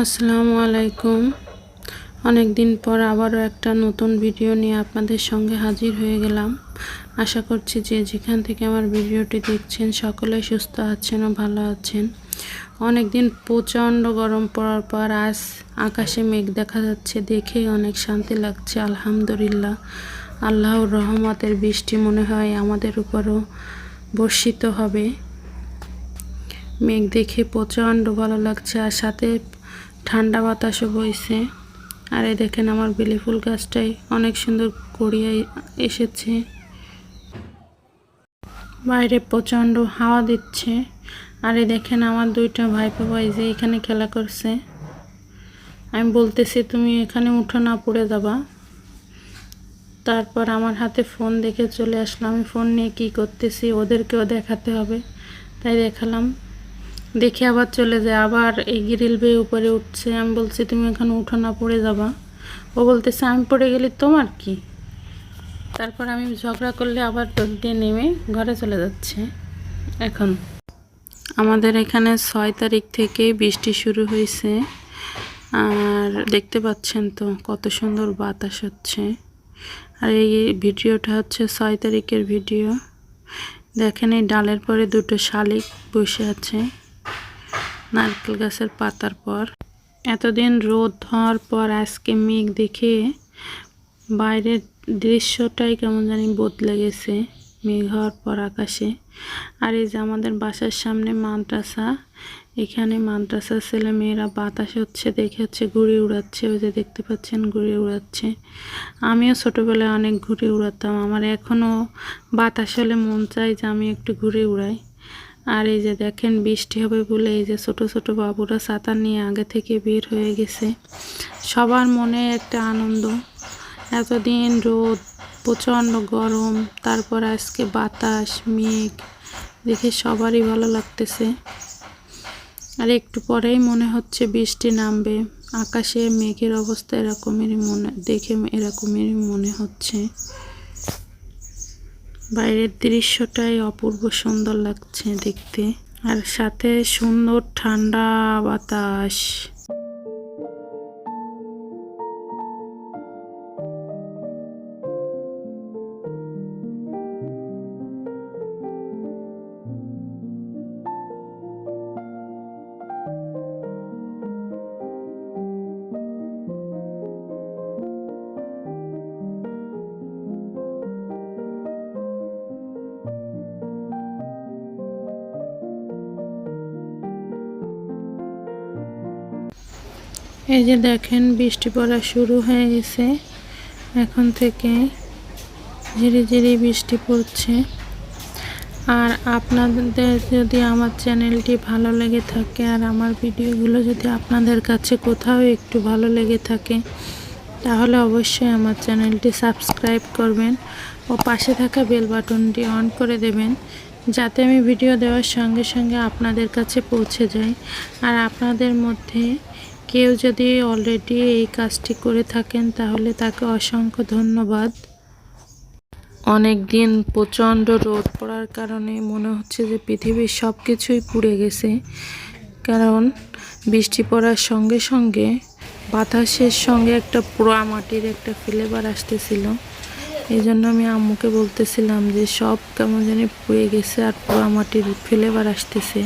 আসসালামু আলাইকুম। অনেক দিন পর আবারও একটা নতুন ভিডিও নিয়ে আপনাদের সঙ্গে হাজির হয়ে গেলাম। আশা করছি যে যেখান থেকে আমার ভিডিওটি দেখছেন সকলে সুস্থ আছেন ও ভালো আছেন। অনেক দিন প্রচণ্ড গরম পড়ার পর আজ আকাশে মেঘ দেখা যাচ্ছে, দেখে অনেক শান্তি লাগছে, আলহামদুলিল্লাহ। আল্লাহর রহমতের বৃষ্টি মনে হয় আমাদের উপরও বর্ষিত হবে। মেঘ দেখে প্রচণ্ড ভালো লাগছে আর সাথে ঠান্ডা বাতাসও বইছে। আর এই দেখেন আমার বেলি ফুল গাছটাই অনেক সুন্দর করিয়া এসেছে। বাইরে প্রচণ্ড হাওয়া দিচ্ছে। আর এই দেখেন আমার দুইটা ভাই ভাই যে এখানে খেলা করছে। আমি বলতেছি, তুমি এখানে উঠো না, পড়ে যাবা। তারপর আমার হাতে ফোন দেখে চলে আসলাম। আমি ফোন নিয়ে কী করতেছি, ওদেরকেও দেখাতে হবে। তাই দেখালাম। দেখে আবার চলে যায়, আবার এই গ্রিল বেয়ে উপরে উঠছে। আমি বলছি, তুমি এখানে উঠো না, পড়ে যাবা। ও বলতেছে, আমি পড়ে গেলে তোমার কি? তারপর আমি ঝগড়া করলে আবার দোল দিয়ে নেমে ঘরে চলে যাচ্ছে। এখন আমাদের এখানে ছয় তারিখ থেকে বৃষ্টি শুরু হয়েছে। আর দেখতে পাচ্ছেন তো কত সুন্দর বাতাস হচ্ছে। আর এই ভিডিওটা হচ্ছে ছয় তারিখের ভিডিও। দেখেন এই ডালের পরে দুটো শালিক বসে আছে। নারকেল গাছের পাতার পর। এতদিন রোদ হওয়ার পর আজকে মেঘ দেখে বাইরের দৃশ্যটাই কেমন জানি বদলে গেছে মেঘ হওয়ার পর আকাশে। আর এই যে আমাদের বাসার সামনে মাদ্রাসা, এখানে মাদ্রাসার ছেলে মেয়েরা বাতাস হচ্ছে, দেখে হচ্ছে ঘুড়ি উড়াচ্ছে, ওই যে দেখতে পাচ্ছেন ঘুড়ি উড়াচ্ছে। আমিও ছোটোবেলায় অনেক ঘুড়ি উড়াতাম, আমার এখনও বাতাস হলে মন চায় যে আমি একটু ঘুরে উড়াই। আর এই যে দেখেন বৃষ্টি হবে বলে এই যে ছোট ছোট বাবুরা ছাতা নিয়ে আগে থেকে বের হয়ে গেছে। সবার মনে একটা আনন্দ। এতদিন রোদ, প্রচণ্ড গরম, তারপর আজকে বাতাস, মেঘ, দেখে সবারই ভালো লাগতেছে। আর একটু পরেই মনে হচ্ছে বৃষ্টি নামবে। আকাশে মেঘের অবস্থা এরকমেরই মনে, দেখে এরকমেরই মনে হচ্ছে। বাইরের দৃশ্যটাই অপূর্ব সুন্দর লাগছে দেখতে। আর সাথে সুন্দর ঠান্ডা বাতাস। এই যে দেখেন, বৃষ্টি পড়া শুরু হয়ে গেছে। এখন থেকে ধীরে ধীরে বৃষ্টি পড়ছে। আর আপনাদের যদি আমার চ্যানেলটি ভালো লেগে থাকে আর আমার ভিডিওগুলো যদি আপনাদের কাছে কোথাও একটু ভালো লেগে থাকে, তাহলে অবশ্যই আমার চ্যানেলটি সাবস্ক্রাইব করবেন ও পাশে থাকা বেল বাটনটি অন করে দেবেন, যাতে আমি ভিডিও দেওয়ার সঙ্গে সঙ্গে আপনাদের কাছে পৌঁছে যায় আর আপনাদের মধ্যে কেউ যদি অলরেডি এই কাজটি করে থাকেন, তাহলে তাকে অসংখ্য ধন্যবাদ। অনেক দিন প্রচণ্ড রোদ পড়ার কারণে মনে হচ্ছে যে পৃথিবীর সব কিছুই পুড়ে গেছে। কারণ বৃষ্টি পড়ার সঙ্গে সঙ্গে বাতাসের সঙ্গে একটা পোড়া মাটির একটা ফ্লেভার আসতেছিল। এই জন্য আমি আম্মুকে বলতেছিলাম যে সব কেমন জানি পুড়ে গেছে আর পোড়া মাটির ফ্লেভার আসতেছে।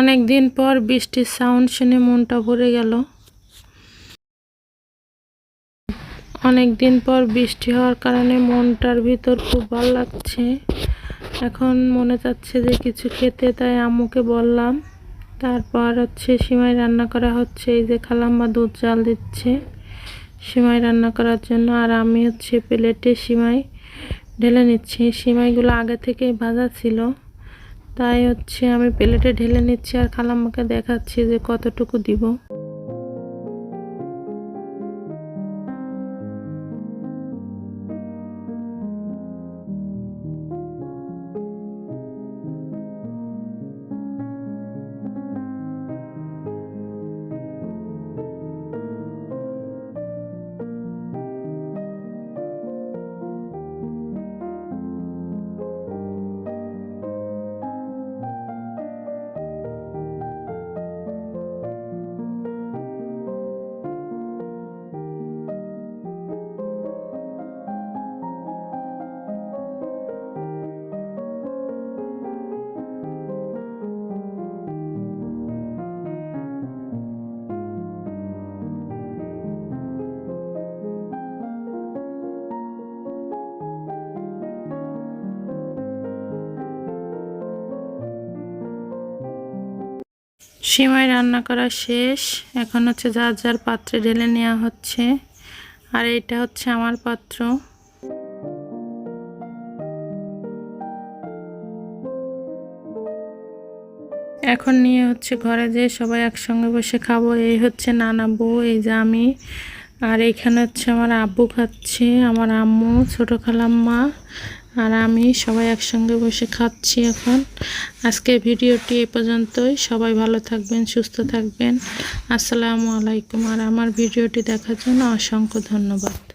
অনেক দিন পর বৃষ্টির সাউন্ড শুনে মনটা ভরে গেল। অনেক দিন পর বৃষ্টি হওয়ার কারণে মনটার ভিতর খুব ভালো লাগছে। এখন মনে চাচ্ছে যে কিছু খেতে, তাই আম্মুকে বললাম। তারপর হচ্ছে সিমাই রান্না করা হচ্ছে, এই যে খালাম্মা দুধ জাল দিচ্ছে সিমাই রান্না করার জন্য। আর আমি হচ্ছে প্লেটে সিমাই ঢেলে নিচ্ছি। সিমাইগুলো আগে থেকেই ভাজা ছিল। তাই হচ্ছে আমি প্লেটে ঢেলে নিচ্ছি আর খালাম্মাকে দেখাচ্ছি যে কতটুকু দিব। সিমাই রান্না করা শেষ। এখন হচ্ছে যার যার পাত্রে ঢেলে নেওয়া হচ্ছে। আর এটা হচ্ছে আমার পাত্র। এখন নিয়ে হচ্ছে ঘরে যে সবাই একসঙ্গে বসে খাব, এই হচ্ছে নানা বউ, এই যে আমি। আর এইখানে হচ্ছে আমার আব্বু খাচ্ছে, আমার আম্মু, ছোটো খালাম্মা। আর আমি সবাই একসঙ্গে বসে খাচ্ছি এখন। আজকে ভিডিওটি এ পর্যন্তই। সবাই ভালো থাকবেন, সুস্থ থাকবেন। আসসালামু আলাইকুম। আর আমার ভিডিওটি দেখার জন্য অসংখ্য ধন্যবাদ।